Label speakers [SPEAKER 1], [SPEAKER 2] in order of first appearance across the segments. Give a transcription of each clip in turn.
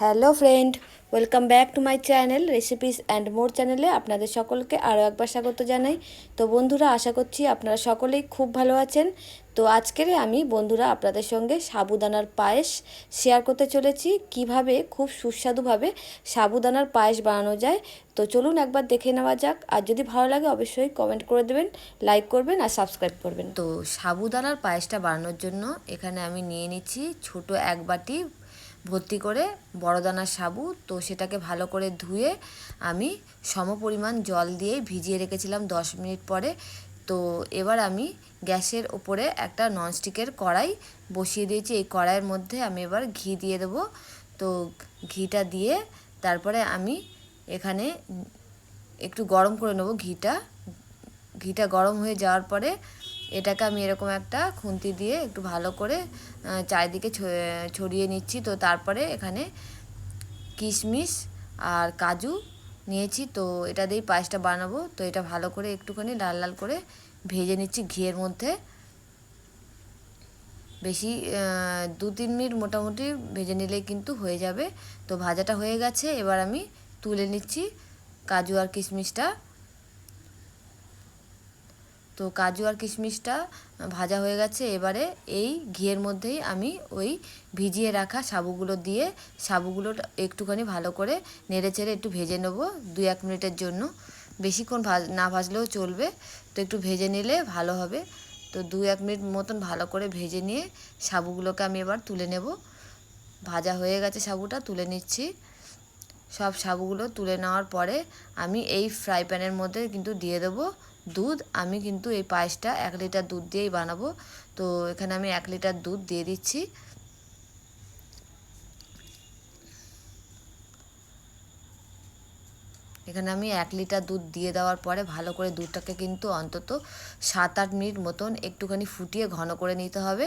[SPEAKER 1] Hello friend, welcome back to my channel recipes and more চ্যানেলে আপনাদের সকলকে আরও একবার স্বাগত জানাই। তো বন্ধুরা, আশা করছি আপনারা সকলেই খুব ভালো আছেন। তো আজকের আমি বন্ধুরা আপনাদের সঙ্গে সাবুদানার পায়েস শেয়ার করতে চলেছি, কীভাবে খুব সুস্বাদুভাবে সাবুদানার পায়েস বানানো যায়। তো চলুন একবার দেখে নেওয়া যাক, আর যদি ভালো লাগে অবশ্যই কমেন্ট করে দেবেন, লাইক করবেন আর সাবস্ক্রাইব করবেন। তো সাবুদানার পায়েসটা বানানোর জন্য এখানে আমি নিয়ে নিচ্ছি ছোট এক বাটি ভর্তি করে বড় দানার সাবু, তো সেটাকে ভালো করে ধুয়ে আমি সম পরিমাণ জল দিয়ে ভিজিয়ে রেখেছিলাম দশ মিনিট পরে। তো এবার আমি গ্যাসের ওপরে একটা ননস্টিকের কড়াই বসিয়ে দিয়েছি। এই কড়াইয়ের মধ্যে আমি এবার ঘি দিয়ে দেবো। তো ঘিটা দিয়ে তারপরে আমি এখানে একটু গরম করে নেব ঘিটা। ঘিটা গরম হয়ে যাওয়ার পরে এটাকে আমি এরকম একটা খুন্তি দিয়ে একটু ভালো করে চারিদিকে ছড়িয়ে নিচ্ছি। তো তারপরে এখানে কিশমিশ আর কাজু নিয়েছি। তো এটা দিয়েই পায়েসটা বানাবো। তো এটা ভালো করে একটুখানি লাল লাল করে ভেজে নিচ্ছি ঘিয়ের মধ্যে। বেশি দু তিন মিনিট মোটামুটি ভেজে নিলেই কিন্তু হয়ে যাবে। তো ভাজাটা হয়ে গেছে। এবার আমি তুলে নিচ্ছি কাজু আর কিশমিশটা। তো কাজু আর কিশমিশটা ভাজা হয়ে গেছে। এবারে এই ঘিয়ের মধ্যেই আমি ওই ভিজিয়ে রাখা সাবুগুলো দিয়ে সাবুগুলো একটুখানি ভালো করে নেড়ে চেড়ে একটু ভেজে নেব দু এক মিনিটের জন্য। বেশিক্ষণ ভাজ, না ভাজলেও চলবে। তো একটু ভেজে নিলে ভালো হবে। তো দু এক মিনিট মতন ভালো করে ভেজে নিয়ে সাবুগুলোকে আমি এবার তুলে নেব। ভাজা হয়ে গেছে সাবুটা, তুলে নিচ্ছি। সব সাবুগুলো তুলে নেওয়ার পরে আমি এই ফ্রাই প্যানের মধ্যে কিন্তু দিয়ে দেবো দুধ, আমি কিন্তু এই পায়েসটা এক লিটার দুধ দিয়েই বানাবো। তো এখানে আমি এক লিটার দুধ দিয়ে দিচ্ছি। এখানে আমি এক লিটার দুধ দিয়ে দেওয়ার পরে ভালো করে দুধটাকে কিন্তু অন্তত সাত আট মিনিট মতন একটুখানি ফুটিয়ে ঘন করে নিতে হবে।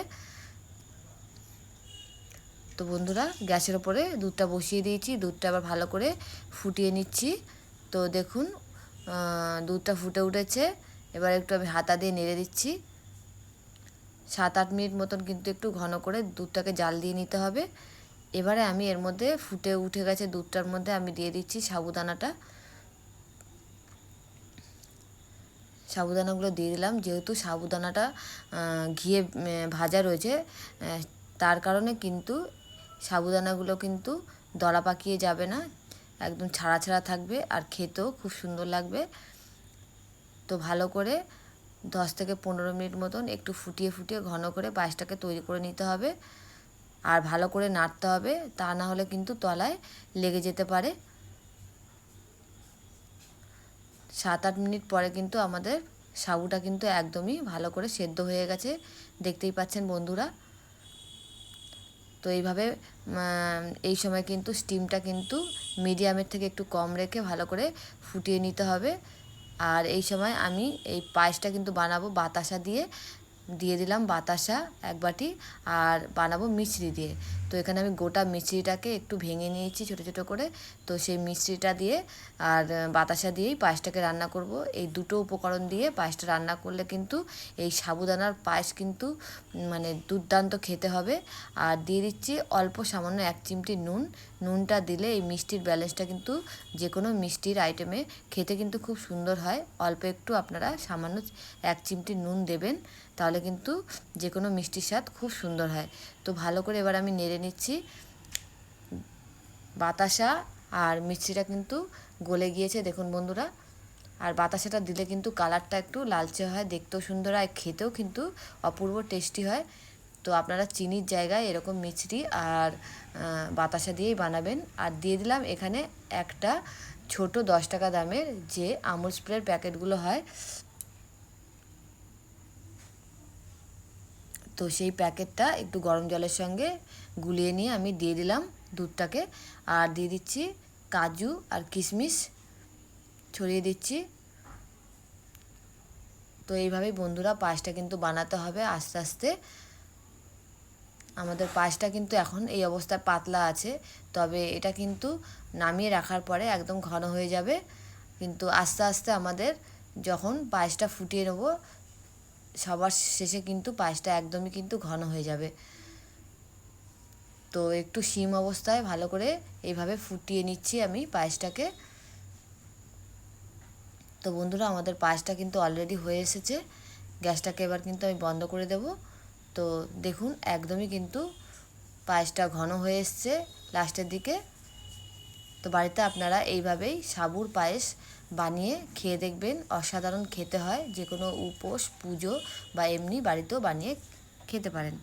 [SPEAKER 1] তো বন্ধুরা, গ্যাসের ওপরে দুধটা বসিয়ে দিয়েছি। দুধটা আবার ভালো করে ফুটিয়ে নিচ্ছি। তো দেখুন দুধটা ফুটে উঠেছে। এবার একটু আমি হাতা দিয়ে নেড়ে দিচ্ছি। সাত আট মিনিট মতন কিন্তু একটু ঘন করে দুধটাকে জাল দিয়ে নিতে হবে। এবারে আমি এর মধ্যে ফুটে উঠে গেছে দুধটার মধ্যে আমি দিয়ে দিচ্ছি সাবুদানাটা। সাবুদানাগুলো দিয়ে দিলাম। যেহেতু সাবুদানাটা ঘিয়ে ভাজা রয়েছে তার কারণে কিন্তু সাবুদানাগুলো কিন্তু দলা পাকিয়ে যাবে না। একদম ছাড়া ছাড়া থাকবে আর খেতেও খুব সুন্দর লাগবে। তো ভালো করে দশ থেকে পনেরো মিনিট মতন একটু ফুটিয়ে ফুটিয়ে ঘন করে পায়েসটাকে তৈরি করে নিতে হবে। আর ভালো করে নাড়তে হবে, তা না হলে কিন্তু তলায় লেগে যেতে পারে। সাত আট মিনিট পরে কিন্তু আমাদের সাবুটা কিন্তু একদমই ভালো করে সেদ্ধ হয়ে গেছে। দেখতেই পাচ্ছেন বন্ধুরা। তো এইভাবে এই সময় কিন্তু স্টিমটা কিন্তু মিডিয়ামের থেকে একটু কম রেখে ভালো করে ফুটিয়ে নিতে হবে। আর এই সময় আমি এই পায়েসটা কিন্তু বানাবো বাতাসা দিয়ে। দিয়ে দিলাম বাতাসা এক বাটি আর বানাবো মিশ্রি দিয়ে। তো এখানে আমি গোটা মিশ্রিটাকে একটু ভেঙে নিয়েছি ছোটো ছোটো করে। তো সেই মিশ্রিটা দিয়ে আর বাতাসা দিয়েই পায়েসটাকে রান্না করব। এই দুটো উপকরণ দিয়ে পায়েসটা রান্না করলে কিন্তু এই সাবুদানার পায়েস কিন্তু মানে দুর্দান্ত খেতে হবে। আর দিয়ে দিচ্ছি অল্প সামান্য এক চিমটি নুন। নুনটা দিলে এই মিষ্টির ব্যালেন্সটা কিন্তু যে কোনো মিষ্টির আইটেমে খেতে কিন্তু খুব সুন্দর হয়। অল্প একটু আপনারা সামান্য এক চিমটি নুন দেবেন, তাহলে কিন্তু যে কোনো মিষ্টির স্বাদ খুব সুন্দর হয়। তো ভালো করে এবার আমি নেড়ে নিচ্ছি। বাতাসা আর মিষ্টিটা কিন্তু গলে গিয়েছে, দেখুন বন্ধুরা। আর বাতাসাটা দিলে কিন্তু কালারটা একটু লালচে হয়, দেখতেও সুন্দর হয়, খেতেও কিন্তু অপূর্ব টেস্টি হয়। তো আপনারা চিনির জায়গায় এরকম মিছরি আর বাতাসা দিয়েই বানাবেন। আর দিয়ে দিলাম এখানে একটা ছোট দশ টাকা দামের যে আমুল স্প্রের প্যাকেটগুলো হয় তো সেই প্যাকেটটা একটু গরম জলের সঙ্গে গুলিয়ে নিয়ে আমি দিয়ে দিলাম দুধটাকে। আর দিয়ে দিচ্ছি কাজু আর কিশমিশ। ছড়িয়ে দিচ্ছি। তো এইভাবেই বন্ধুরা পায়েসটা কিন্তু বানাতে হবে আস্তে আস্তে। আমাদের পায়েসটা কিন্তু এখন এই অবস্থায় পাতলা আছে, তবে এটা কিন্তু নামিয়ে রাখার পরে একদম ঘন হয়ে যাবে। কিন্তু আস্তে আস্তে আমাদের যখন পায়েসটা ফুটিয়ে নেব সবার শেষে কিন্তু পায়েসটা একদমই কিন্তু ঘন হয়ে যাবে। তো একটু সিম অবস্থায় ভালো করে এইভাবে ফুটিয়ে নিচ্ছি আমি পায়েসটাকে। তো বন্ধুরা, আমাদের পায়েসটা কিন্তু অলরেডি হয়ে এসেছে। গ্যাসটাকে এবার কিন্তু আমি বন্ধ করে দেব। তো দেখুন, একদমই কিন্তু পায়েসটা ঘন হয়ে এসছে লাস্টের দিকে। তো বাড়িতে আপনারা এইভাবেই সাবুর পায়েস বানিয়ে খেয়ে দেখবেন। অসাধারণ খেতে হয়। যে কোনো উপোস, পুজো বা এমনি বাড়িতেও বানিয়ে খেতে পারেন।